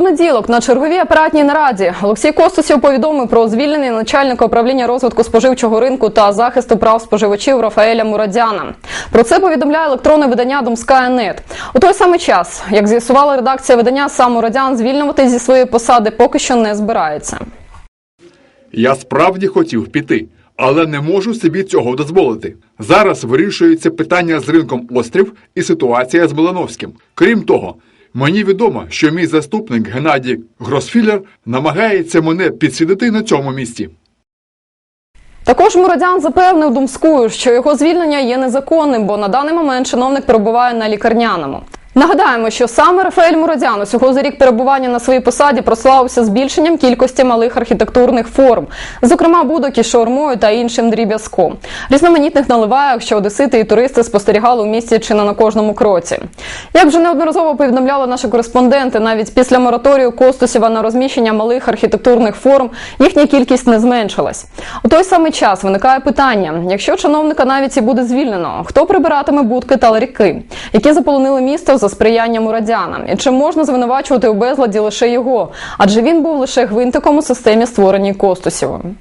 понеділок на черговій апаратній нараді Олексій Костусів повідомив про звільнення начальника управління розвитку споживчого ринку та захисту прав споживачів Рафаеля Мурадяна. Про це повідомляє електронне видання Думская.нет. У той самий час, як з'ясувала редакція видання, сам Мурадян звільнювати зі своєї посади поки що не збирається. Я справді хотів піти, але не можу собі цього дозволити. Зараз вирішується питання з ринком острів і ситуація з Малиновським. Крім того, мені відомо, що мій заступник Геннадій Гросфілер намагається мене підсидити на цьому місці. Також Мурадян запевнив Думскую, що його звільнення є незаконним, бо на даний момент чиновник перебуває на лікарняному. Нагадаємо, що саме Рафаель Мурадян усього за рік перебування на своїй посаді прославився збільшенням кількості малих архітектурних форм, зокрема будок із шаурмою та іншим дріб'язком. Різноманітних наливайок, що одесити і туристи спостерігали у місті чи не на кожному кроці. Як вже неодноразово повідомляли наші кореспонденти, навіть після мораторію Костусєва на розміщення малих архітектурних форм їхня кількість не зменшилась. У той самий час виникає питання: якщо чиновника навіть і буде звільнено, хто прибиратиме будки та ларіки, які заполонили місто за сприяння Мурадяна, і чи можна звинувачувати у безладі лише його, адже він був лише гвинтиком у системі, створеній Костусєвим.